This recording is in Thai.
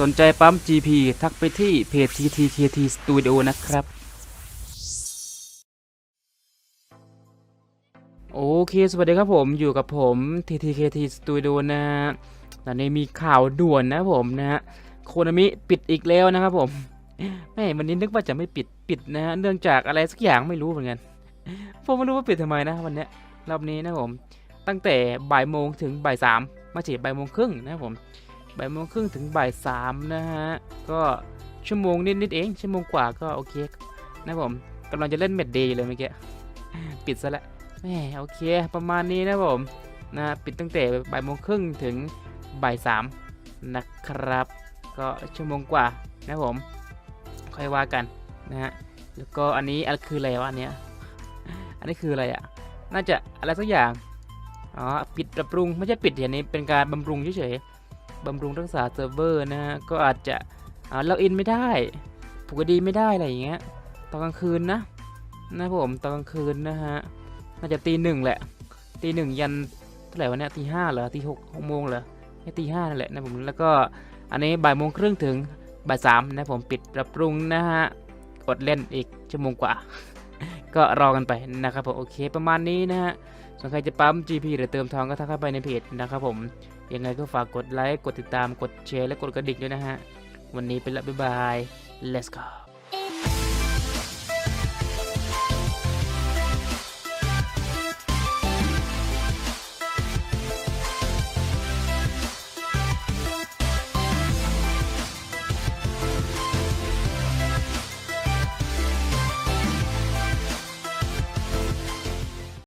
สนใจปั๊ม GP ทักไปที่เพจ TTKT Studio นะครับ โอเค สวัสดีครับผมอยู่กับผม TTKT Studio นะฮะตอนนี้มีข่าวด่วนนะผมนะฮะโคนามิปิดอีกแล้วนะครับผมแม่วันนี้นึกว่าจะไม่ปิดปิดนะฮะเนื่องจากอะไรสักอย่างไม่รู้เหมือนกันผมไม่รู้ว่าปิดทำไมนะวันนี้รอบนี้นะผมตั้งแต่บ่ายโมงถึงบ่ายสามมาจีบ่ายโมงครึ่งนะผม บ่ายโมงครึ่งถึงบ่ายสามนะฮะ ก็ชั่วโมงนิดๆเอง ชั่วโมงกว่าก็โอเคนะผมกำลังจะเล่นเม็ดเดย์อยู่เลยเมื่อกี้ ปิดซะแล้วแหมโอเค ประมาณนี้นะผมนะปิดตั้งแต่บ่ายโมงครึ่งถึงบ่ายสามนะครับ ก็ชั่วโมงกว่านะผม ค่อยว่ากันนะฮะ แล้วก็อันนี้อะไรคืออะไรวะอันเนี้ย อันนี้คืออะไรอะ น่าจะอะไรสักอย่าง อ๋อ ปิดปรับปรุง ไม่ใช่ปิดอย่างนี้ เป็นการบำรุงเฉย บำรุงรักษาเซิร์ฟเวอร์นะฮะ ก็อาจจะอ่าเราอินไม่ได้ปกติไม่ได้อะไรอย่างเงี้ย ตอนกลางคืนนะ นะผม ตอนกลางคืนนะฮะ น่าจะตีหนึ่งแหละ ตีหนึ่งยันเท่าไหร่วะเนี่ยตีห้าเหรอ ตีหกหกโมงเหรอแค่ตีห้านั่นแหละนะผม แล้วก็อันนี้บ่ายโมงครึ่งถึงบ่ายสามนะผมปิดปรับปรุงนะฮะอดเล่นอีกชั่วโมงกว่า ก็รอกันไปนะครับผมโอเคประมาณนี้นะฮะส่วนใครจะปั๊ม GP หรือเติมทองก็ทักเข้าไปในเพจนะครับผมยังไงก็ฝากกดไลค์กดติดตามกดแชร์และกดกระดิ่งด้วยนะฮะวันนี้เป็นละบ๊ายบาย let's go